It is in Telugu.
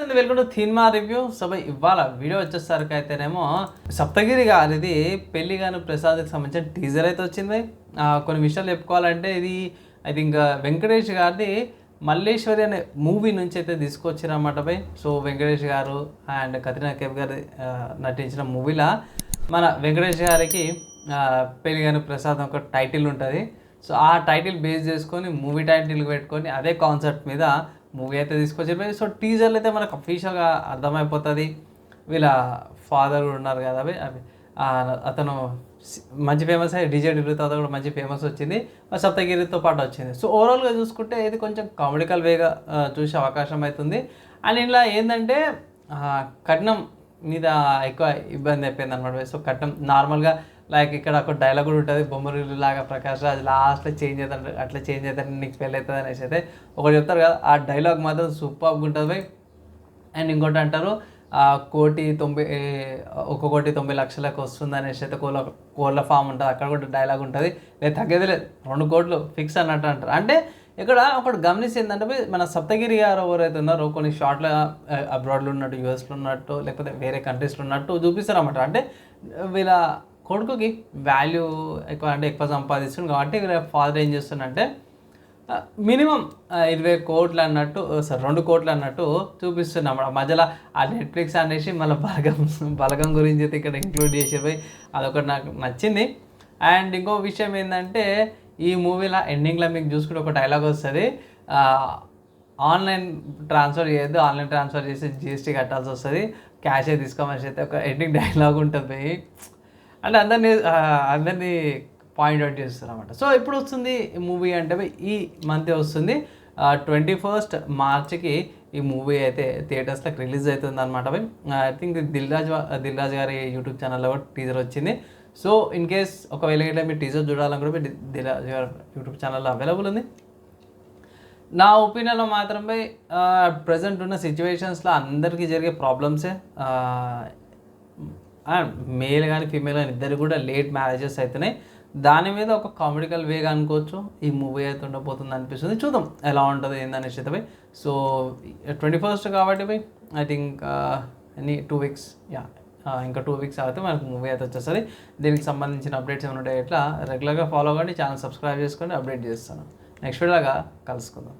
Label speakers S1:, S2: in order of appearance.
S1: Welcome to cinema review. So ఇవాళ వీడియో వచ్చేసరికి అయితేనేమో సప్తగిరి గారిది పెళ్ళి గాను ప్రసాద్కి సంబంధించిన టీజర్ అయితే వచ్చింది కొన్ని విషయాలు చెప్పుకోవాలంటే ఇది ఐ థింక్ వెంకటేష్ గారిది మల్లేశ్వరి అనే మూవీ నుంచి అయితే తీసుకొచ్చిరన్నమాట భయ్ సో వెంకటేష్ గారు అండ్ కత్రినా కేఫ్ గారు నటించిన మూవీలా మన వెంకటేష్ గారికి ఆ, పెళ్ళి గాను ప్రసాద్ ఒక టైటిల్ ఉంటుంది. సో ఆ టైటిల్ బేస్ చేసుకొని మూవీ టైటిల్ పెట్టుకొని అదే కాన్సెప్ట్ మీద మూవీ అయితే తీసుకొచ్చారు. సో టీజర్లు అయితే మనకు అఫీషియల్గా అర్థమైపోతుంది. వీళ్ళ ఫాదర్ ఉన్నారు కదా అవి అవి అతను మంచి ఫేమస్ అయ్యి డీజే డిగ్రీ తర్వాత కూడా మంచి ఫేమస్ వచ్చింది. సప్తగిరితో పాటు వచ్చింది. సో ఓవరాల్గా చూసుకుంటే ఇది కొంచెం కామెడికల్ వేగా చూసే అవకాశం అవుతుంది అండ్ ఇలా ఏంటంటే కట్నం మీద ఎక్కువ ఇబ్బంది అయిపోయింది అనమాట సో కట్నం నార్మల్గా లైక్ ఇక్కడ ఒక డైలాగ్ కూడా ఉంటుంది బొమ్మరిల్లు లాగా ప్రకాష్ రాజ్ లాస్ట్లో చేంజ్ అవుతాడు అట్లా చేంజ్ అవుతాడు నీకు పెళ్ళి అవుతుంది అనేసి అయితే ఒకటి చెప్తారు కదా ఆ డైలాగ్ మాత్రం సూపర్గా ఉంటుంది అండ్ ఇంకోటి అంటారు ఆ, కోటి తొంభై ఒక కోటి తొంభై లక్షలకు వస్తుంది అనేసి అయితే కోళ్ళ కోళ్ళ ఫామ్ ఉంటుంది అక్కడ కూడా డైలాగ్ ఉంటుంది. లేదు తగ్గేది లేదు రెండు కోట్లు ఫిక్స్ అన్నట్టు అంటారు. అంటే ఇక్కడ ఒకటి గమనిస్తే ఏంటంటే మన సప్తగిరి గారు ఎవరైతే ఉన్నారో కొన్ని షార్ట్ల అబ్రాడ్లో ఉన్నట్టు యూఎస్లో ఉన్నట్టు లేకపోతే వేరే కంట్రీస్లో ఉన్నట్టు చూపిస్తారు అన్నమాట అంటే వీళ్ళ కొడుకుకి వాల్యూ ఎక్కువ అంటే ఎక్కువ సంపాదిస్తుంది కాబట్టి వీళ్ళ ఫాదర్ ఏం చేస్తుందంటే మినిమం ఇరవై కోట్లు అన్నట్టు సార్ రెండు కోట్లు అన్నట్టు చూపిస్తున్నాం ఆ మధ్యలో ఆ నెట్ఫ్లిక్స్ అనేసి మళ్ళీ బలగం బలగం గురించి అయితే ఇక్కడ ఇంక్లూడ్ చేసేవి అదొకటి నాకు నచ్చింది. అండ్ ఇంకో విషయం ఏంటంటే ఈ మూవీలో ఎండింగ్లో మీకు చూసుకుంటే ఒక డైలాగ్ వస్తుంది. ఆన్లైన్ ట్రాన్స్ఫర్ చేయొద్దు ఆన్లైన్ ట్రాన్స్ఫర్ చేసి జిఎస్టీ కట్టాల్సి వస్తుంది. క్యాషే తీసుకోమని అయితే ఒక ఎండింగ్ డైలాగ్ ఉంటుంది అంటే అందరినీ అందరినీ పాయింట్ అవుట్ చేస్తారు అనమాట సో ఎప్పుడు వస్తుంది ఈ మూవీ అంటే ఈ మంత్ వస్తుంది. ట్వంటీ ఫస్ట్ మార్చ్కి ఈ మూవీ అయితే థియేటర్స్లోకి రిలీజ్ అవుతుంది అనమాట I think Dil Raj Dil Raj garu YouTube ఛానల్లో కూడా టీజర్ వచ్చింది. సో ఇన్ కేస్ ఒకవేళ ఇట్లా మీరు టీజర్ చూడాలనుకుంటే మీరు దిల్ రాజ్ గారి యూట్యూబ్ ఛానల్లో అవైలబుల్ ఉంది. నా ఒపీనియన్లో మాత్రమే ప్రజెంట్ ఉన్న సిచ్యువేషన్స్లో అందరికీ జరిగే ప్రాబ్లమ్సే మేల్ కానీ ఫీమేల్ కానీ ఇద్దరు కూడా లేట్ మ్యారేజెస్ అవుతున్నాయి దాని మీద ఒక కామెడికల్ వేగా అనుకోవచ్చు. ఈ మూవీ అయితే ఉండబోతుంది అనిపిస్తుంది. చూద్దాం ఎలా ఉంటుంది ఏందని అయితే సో ట్వంటీ ఫస్ట్ కాబట్టి పోయి I think any two weeks ya ఇంకా టూ వీక్స్ అయితే మనకు మూవీ అయితే వచ్చేస్తుంది. దీనికి సంబంధించిన అప్డేట్స్ ఏమైనా ఉంటాయి ఇట్లా రెగ్యులర్గా ఫాలో అవ్వండి ఛానల్ సబ్స్క్రైబ్ చేసుకోండి అప్డేట్ చేస్తాను. నెక్స్ట్ వీడియోగా కలుసుకుందాం.